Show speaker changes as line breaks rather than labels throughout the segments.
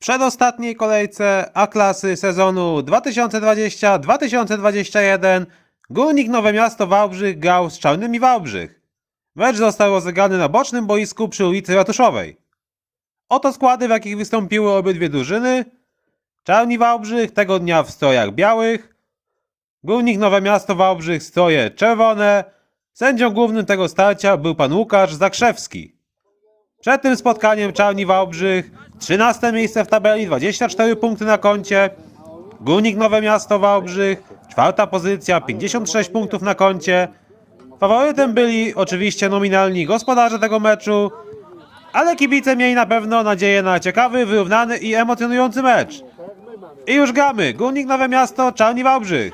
przedostatniej kolejce A-klasy sezonu 2020-2021 Górnik Nowe Miasto Wałbrzych grał z Czarnymi Wałbrzych. Mecz został rozegrany na bocznym boisku przy ulicy Ratuszowej. Oto składy, w jakich wystąpiły obydwie drużyny. Czarni Wałbrzych tego dnia w strojach białych, Górnik Nowe Miasto Wałbrzych stroje czerwone. Sędzią głównym tego starcia był pan Łukasz Zakrzewski. Przed tym spotkaniem Czarni Wałbrzych 13 miejsce w tabeli, 24 punkty na koncie. Górnik Nowe Miasto Wałbrzych, czwarta pozycja, 56 punktów na koncie. Faworytem byli oczywiście nominalni gospodarze tego meczu, ale kibice mieli na pewno nadzieję na ciekawy, wyrównany i emocjonujący mecz. I już gramy. Górnik Nowe Miasto, Czarni Wałbrzych.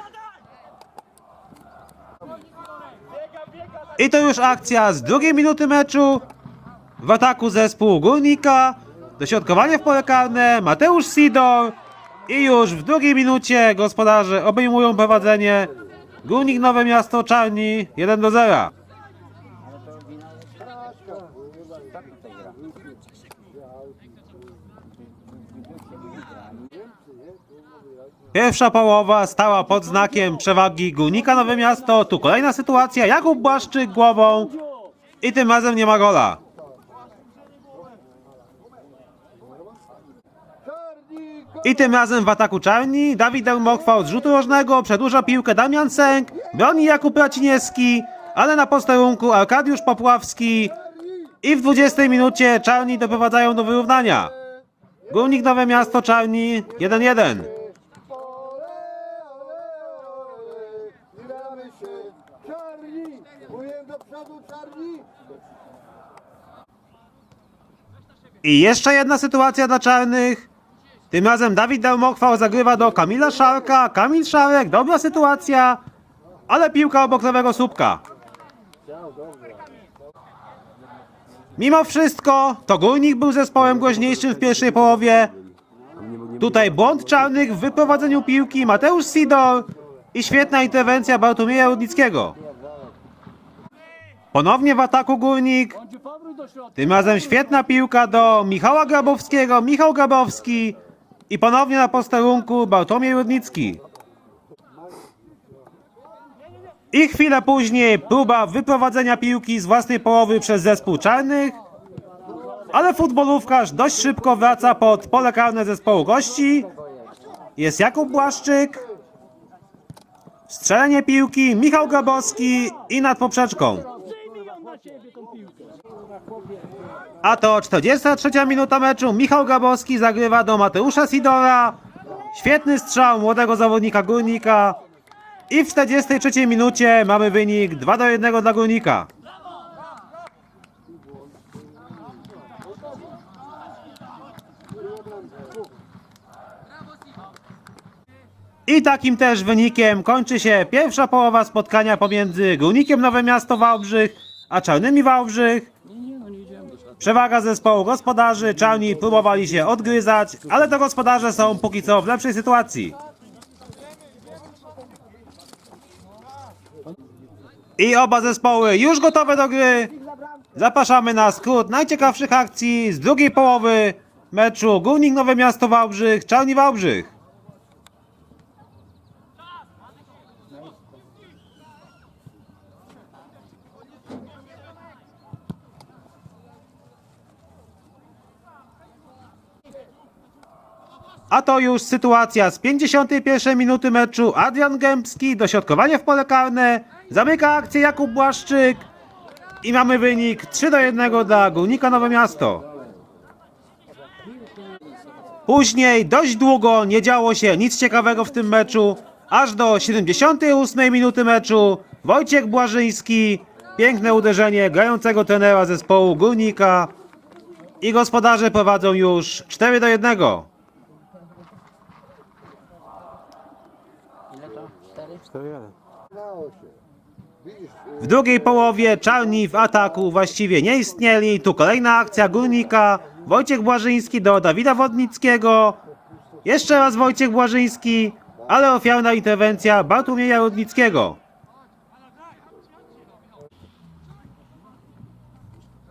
I to już akcja z drugiej minuty meczu. W ataku zespół Górnika. Dośrodkowanie w pole karne. Mateusz Sidor. I już w drugiej minucie gospodarze obejmują prowadzenie. Górnik Nowe Miasto Czarni 1 do 0. Pierwsza połowa stała pod znakiem przewagi Górnika Nowe Miasto. Tu kolejna sytuacja. Jakub Błaszczyk głową. I tym razem nie ma gola. I tym razem w ataku czarni Dawid Dermochwał z rzutu rożnego przedłuża piłkę Damian Sęk, broni Jakub Raciniewski, ale na posterunku Arkadiusz Popławski i w 20 minucie czarni doprowadzają do wyrównania. Górnik Nowe Miasto Czarni 1-1.
Zbieramy się! Czarni! Mówię do przodu, czarni!
I jeszcze jedna sytuacja dla czarnych. Tym razem Dawid Darmochwał zagrywa do Kamila Szarka. Kamil Szarek, dobra sytuacja, ale piłka obok lewego słupka. Mimo wszystko, to Górnik był zespołem groźniejszym w pierwszej połowie. Tutaj błąd czarnych w wyprowadzeniu piłki Mateusz Sidor i świetna interwencja Bartłomieja Rudnickiego. Ponownie w ataku Górnik. Tym razem świetna piłka do Michała Grabowskiego. Michał Grabowski. I ponownie na posterunku Bartłomiej Rudnicki. I chwilę później próba wyprowadzenia piłki z własnej połowy przez zespół czarnych. Ale futbolówkarz dość szybko wraca pod pole karne zespołu gości. Jest Jakub Błaszczyk. Strzelenie piłki, Michał Grabowski i nad poprzeczką. A to 43 minuta meczu. Michał Grabowski zagrywa do Mateusza Sidora. Świetny strzał młodego zawodnika Górnika. I w 43 minucie mamy wynik 2 do 1 dla Górnika. I takim też wynikiem kończy się pierwsza połowa spotkania pomiędzy Górnikiem Nowe Miasto Wałbrzych a Czarnymi Wałbrzych. Przewaga zespołu gospodarzy, czarni próbowali się odgryzać, ale to gospodarze są póki co w lepszej sytuacji. I oba zespoły już gotowe do gry. Zapraszamy na skrót najciekawszych akcji z drugiej połowy meczu Górnik Nowe Miasto Wałbrzych, Czarni Wałbrzych. A to już sytuacja z 51 minuty meczu. Adrian Gębski, dośrodkowanie w pole karne. Zamyka akcję Jakub Błaszczyk. I mamy wynik 3 do 1 dla Górnika Nowe Miasto. Później dość długo nie działo się nic ciekawego w tym meczu. Aż do 78 minuty meczu Wojciech Błażyński. Piękne uderzenie grającego trenera zespołu Górnika. I gospodarze prowadzą już 4 do 1. W drugiej połowie czarni w ataku właściwie nie istnieli. Tu kolejna akcja górnika. Wojciech Błażyński do Dawida Wodnickiego. Jeszcze raz Wojciech Błażyński, ale ofiarna interwencja Bartłomieja Rudnickiego.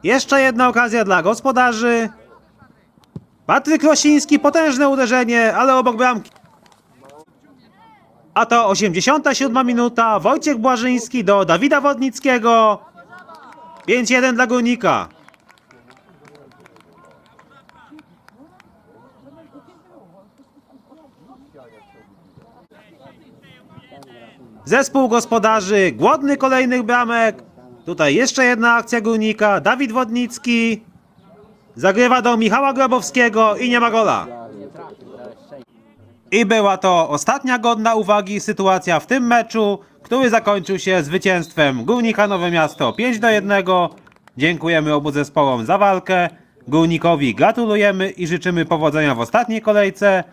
Jeszcze jedna okazja dla gospodarzy. Patryk Rosiński, potężne uderzenie, ale obok bramki. A to 87 minuta. Wojciech Błażyński do Dawida Wodnickiego. 5-1 dla Górnika. Zespół gospodarzy głodny kolejnych bramek. Tutaj jeszcze jedna akcja Górnika. Dawid Wodnicki zagrywa do Michała Grabowskiego i nie ma gola. I była to ostatnia godna uwagi sytuacja w tym meczu, który zakończył się zwycięstwem Górnika Nowe Miasto 5 do 1. Dziękujemy obu zespołom za walkę. Górnikowi gratulujemy i życzymy powodzenia w ostatniej kolejce.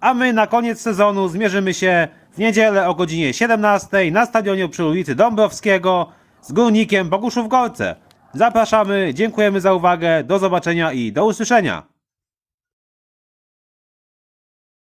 A my na koniec sezonu zmierzymy się w niedzielę o godzinie 17 na stadionie przy ulicy Dąbrowskiego z Górnikiem Boguszów Gorce. Zapraszamy, dziękujemy za uwagę, do zobaczenia i do usłyszenia.